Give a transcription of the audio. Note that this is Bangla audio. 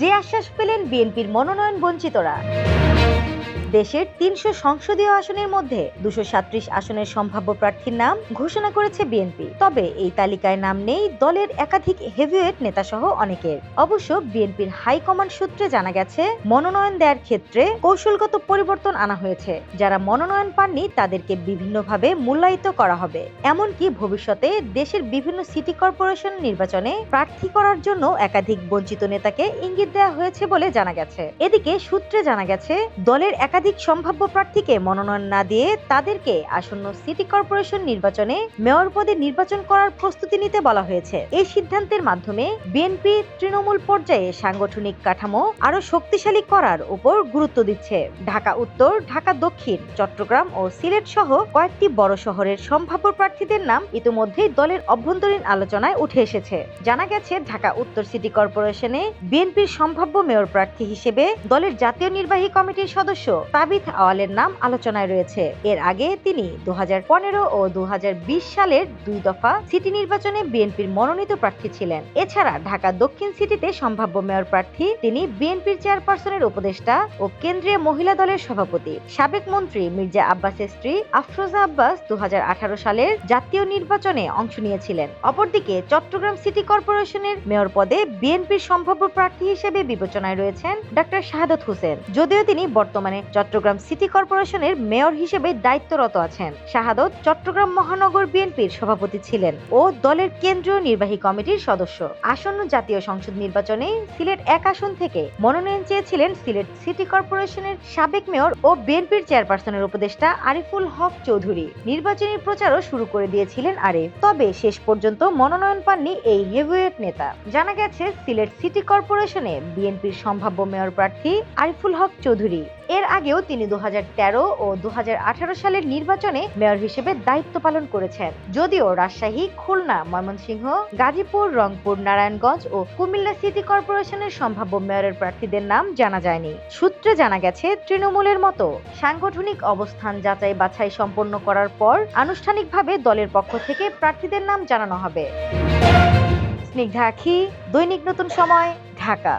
যে আশ্বাস পেলেন বিএনপির মনোনয়ন বঞ্চিতরা। দেশের তিনশো সংসদীয় আসনের মধ্যে দুশো আসনের সম্ভাব্য প্রার্থীর নাম ঘোষণা করেছে বিএনপি। তবে এই তালিকায় নাম নেই দলের একাধিক হেভিওয়েট নেতাসহ অনেকের। অবশ্য বিএনপির হাইকমান্ড সূত্রে জানা গেছে, মনোনয়ন দেওয়ার ক্ষেত্রে কৌশলগত পরিবর্তন আনা হয়েছে। যারা মনোনয়ন পাননি, তাদেরকে বিভিন্নভাবে মূল্যায়িত করা হবে। এমনকি ভবিষ্যতে দেশের বিভিন্ন সিটি কর্পোরেশন নির্বাচনে প্রার্থী করার জন্য একাধিক বঞ্চিত নেতাকে ইঙ্গিত দেওয়া হয়েছে বলে জানা গেছে। এদিকে সূত্রে জানা গেছে, দলের একাধিক সম্ভাব্য প্রার্থীকে মনোনয়ন না দিয়ে তাদেরকে আসন্ন সিটি কর্পোরেশন নির্বাচনে মেয়র পদে নির্বাচন করার প্রস্তুতি নিতে বলা হয়েছে। এই সিদ্ধান্তের মাধ্যমে বিএনপি তৃণমূল পর্যায়ে সাংগঠনিক কাঠামো আরও শক্তিশালী করার উপর গুরুত্ব দিচ্ছে। ঢাকা উত্তর, ঢাকা দক্ষিণ, চট্টগ্রাম ও সিলেট সহ কয়েকটি বড় শহরের সম্ভাব্য প্রার্থীদের নাম ইতিমধ্যেই দলের অভ্যন্তরীণ আলোচনায় উঠে এসেছে। জানা গেছে, ঢাকা উত্তর সিটি কর্পোরেশনে বিএনপির সম্ভাব্য মেয়র প্রার্থী হিসেবে দলের জাতীয় নির্বাহী কমিটির সদস্য তাবিথ আওয়ালের নাম আলোচনায় রয়েছে। এর আগে তিনি দুহাজার পনেরো ও দুহাজার বিশ সালের দুই দফা সিটি নির্বাচনে বিএনপির মনোনীত প্রার্থী ছিলেন। এছাড়া ঢাকা দক্ষিণ সিটিতে সম্ভাব্য মেয়র প্রার্থী তিনি বিএনপির চেয়ারপারসনের উপদেষ্টা ও কেন্দ্রীয় মহিলা দলের সভাপতি। সাবেক মন্ত্রী মির্জা আব্বাসের স্ত্রী আফরোজা আব্বাস দু হাজার আঠারো সালের জাতীয় নির্বাচনে অংশ নিয়েছিলেন। অপরদিকে চট্টগ্রাম সিটি কর্পোরেশনের মেয়র পদে বিএনপির সম্ভাব্য প্রার্থী হিসেবে বিবেচনায় রয়েছেন ডক্টর শাহাদত হোসেন। যদিও তিনি বর্তমানে চট্টগ্রাম সিটি কর্পোরেশনের মেয়র হিসেবে দায়িত্বরত আছেন। শাহাদত চট্টগ্রাম মহানগর বিএনপির সভাপতি ছিলেন ও দলের কেন্দ্রীয় নির্বাহী কমিটির সদস্য। আসন্ন জাতীয় সংসদ নির্বাচনে সিলেট এক আসন থেকে মনোনয়ন চেয়েছিলেন সিলেট সিটি কর্পোরেশনের সাবেক মেয়র ও বিএনপির চেয়ারপারসনের উপদেষ্টা আরিফুল হক চৌধুরী। নির্বাচনী প্রচারও শুরু করে দিয়েছিলেন আরিফ। তবে শেষ পর্যন্ত মনোনয়ন পাননি এই হেভিওয়েট নেতা। জানা গেছে, সিলেট সিটি কর্পোরেশনে বিএনপির সম্ভাব্য মেয়র প্রার্থী আরিফুল হক চৌধুরী। এর আগেও তিনি দু হাজার তেরো ও দু হাজার আঠারো সালের নির্বাচনে মেয়র হিসেবে দায়িত্ব পালন করেছেন। যদিও রাজশাহী, খুলনা, ময়মনসিংহ, গাজীপুর, রংপুর, নারায়ণগঞ্জ ও কুমিল্লা সিটি কর্পোরেশনের সম্ভাব্য মেয়রের প্রার্থীদের নাম জানা যায়নি। সূত্রে জানা গেছে, তৃণমূলের মতো সাংগঠনিক অবস্থান যাচাই বাছাই সম্পন্ন করার পর আনুষ্ঠানিকভাবে দলের পক্ষ থেকে প্রার্থীদের নাম জানানো হবে। স্নিগ্ধা আখি, দৈনিক নতুন সময়, ঢাকা।